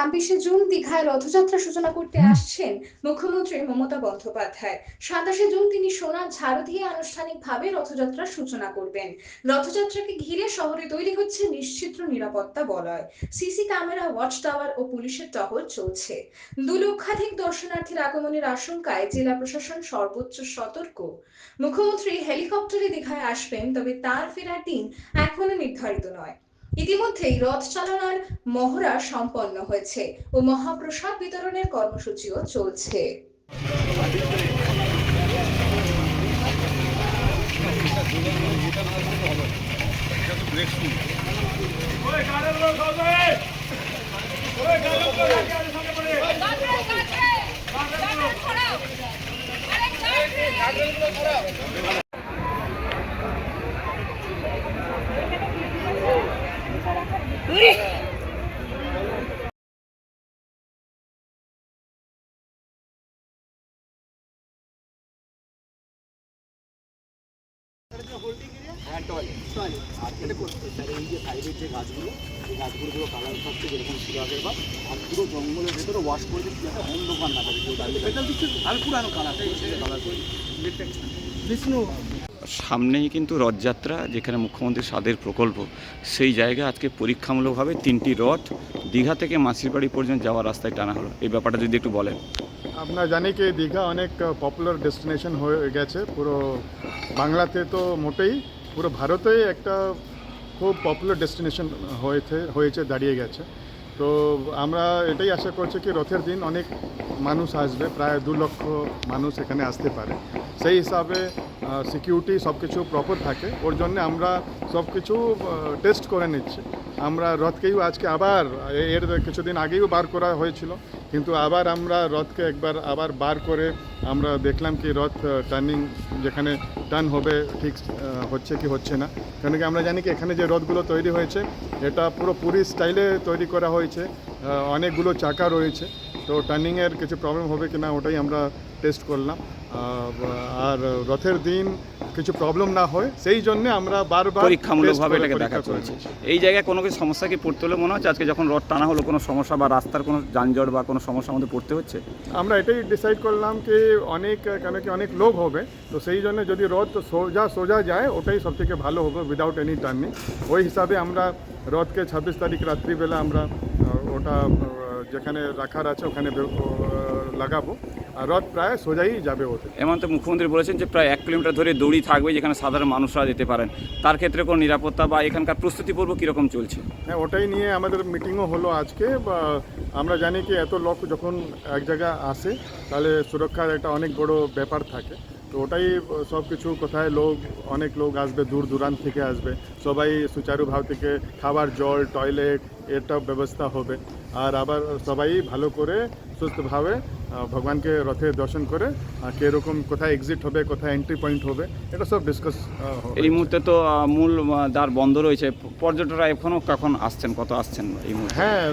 ছাব্বিশে জুন দীঘায় রথযাত্রা সূচনা করতে আসছেন মুখ্যমন্ত্রী মমতা বন্দ্যোপাধ্যায়। সাতাশে জুন তিনি সোনার ঝাড়ু দিয়ে আনুষ্ঠানিকভাবে রথযাত্রার সূচনা করবেন। রথযাত্রাকে ঘিরে শহরে তৈরি হচ্ছে নিশ্চিত্র নিরাপত্তা বলয়। সিসি ক্যামেরা ওয়াচ টাওয়ার ও পুলিশের টহল চলছে। দু লক্ষাধিক দর্শনার্থীর আগমনের আশঙ্কায় জেলা প্রশাসন সর্বোচ্চ সতর্ক। মুখ্যমন্ত্রী হেলিকপ্টারে দীঘায় আসবেন তবে তার ফেরার দিন এখনও নির্ধারিত নয়। ইতিমধ্যেই রথ চালনার মহড়া সম্পন্ন হয়েছে ও মহাপ্রসাদ বিতরণের কর্মসূচিও চলছে। আর এটা করতে স্যার এই যে সাইডের যে গাছগুলো এই গাছগুলো পুরো কালার থাকছে যেরকম ছিল আগের আর পুরো জঙ্গলের ভেতরে ওয়াশ করে দিচ্ছি একটা অন্ধকার না থাকে কেউ দিচ্ছে আর পুরানো কালারটা কালার করে বিষ্ণু। সামনেই কিন্তু রথযাত্রা যেখানে মুখ্যমন্ত্রী স্বাদের প্রকল্প। সেই জায়গায় আজকে পরীক্ষামূলকভাবে তিনটি রথ দীঘা থেকে মাসির বাড়ি পর্যন্ত যাওয়ার রাস্তায় টানা হলো। এই ব্যাপারটা যদি একটু বলেন। আপনারা জানি কি দীঘা অনেক পপুলার ডেস্টিনেশন হয়ে গেছে। পুরো বাংলাতে তো মোটেই পুরো ভারতে একটা খুব পপুলার ডেস্টিনেশন হয়েছে হয়েছে, দাঁড়িয়ে গেছে। তো আমরা এটাই আশা করছি কি রথের দিন অনেক মানুষ আসবে, প্রায় দু লক্ষ মানুষ এখানে আসতে পারে। সেই হিসাবে সিকিউরিটি সব কিছু প্রপার থাকে। ওর জন্য আমরা সব কিছু টেস্ট করে নিচ্ছি। আমরা রথকেও আজকে আবার এর কিছুদিন আগেও বার করা হয়েছিল। কিন্তু আবার আমরা রথকে একবার, আবার বার করে আমরা দেখলাম কি রথ টার্নিং যেখানে টার্ন হবে, ঠিক হচ্ছে কি হচ্ছে না। কেন কি আমরা জানি কি এখানে যে রথগুলো তৈরি হয়েছে, এটা পুরো পুরী স্টাইলে তৈরি করা হয়েছে অনেকগুলো চাকা রয়েছে। তো টার্নিংয়ের কিছু প্রবলেম হবে কি না ওটাই আমরা টেস্ট করলাম। আর রথের দিন কিছু প্রবলেম না হয় সেই জন্য আমরা বারবার পরীক্ষামূলকভাবে এটাকে দেখা পরীক্ষা করে চলছে। এই জায়গায় কোনো কিছু সমস্যা কি পড়তে হলে মনে হচ্ছে? আজকে যখন রথ টানা হলো কোনো সমস্যা বা রাস্তার কোনো যানজট বা কোনো সমস্যার মধ্যে পড়তে হচ্ছে? আমরা এটাই ডিসাইড করলাম কি অনেক কেন কি অনেক লোক হবে তো সেই জন্য যদি রথ সোজা সোজা যায় ওটাই সব থেকে ভালো হবে উইদাউট এনি টার্নিং ওই হিসাবে আমরা রথকে ছাব্বিশ তারিখ রাত্রিবেলা আমরা ওটা যেখানে রাখার আছে ওখানে লাগাবো। রথ প্রায় সোজাই যাবে ওতে এমন তো মুখ্যমন্ত্রী বলেছেন যে প্রায় এক কিলোমিটার ধরে দৌড়ি থাকবে যেখানে সাধারণ মানুষরা যেতে পারেন। তার ক্ষেত্রে কোনো নিরাপত্তা বা এখানকার প্রস্তুতি পূর্ব কীরকম চলছে? হ্যাঁ ওটাই নিয়ে আমাদের মিটিংও হলো আজকে। বা আমরা জানি কি এত লোক যখন এক জায়গায় আসে তাহলে সুরক্ষার একটা অনেক বড় ব্যাপার থাকে। তো ওটাই সব কিছু কোথায় লোক অনেক লোক আসবে দূর দূরান্ত থেকে আসবে। সবাই সুচারুভাব থেকে খাবার জল টয়লেট এটা ব্যবস্থা হবে। আর আবার সবাই ভালো করে সুস্থভাবে ভগবানকে রথে দর্শন করে কীরকম কোথায় এক্সিট হবে কোথায় এন্ট্রি পয়েন্ট হবে এটা সব ডিসকাস এই মুহূর্তে তো মূল দ্বার বন্ধ রয়েছে। পর্যটকরা এখনও কখন আসছেন কত আসছেন এই মুহূর্তে? হ্যাঁ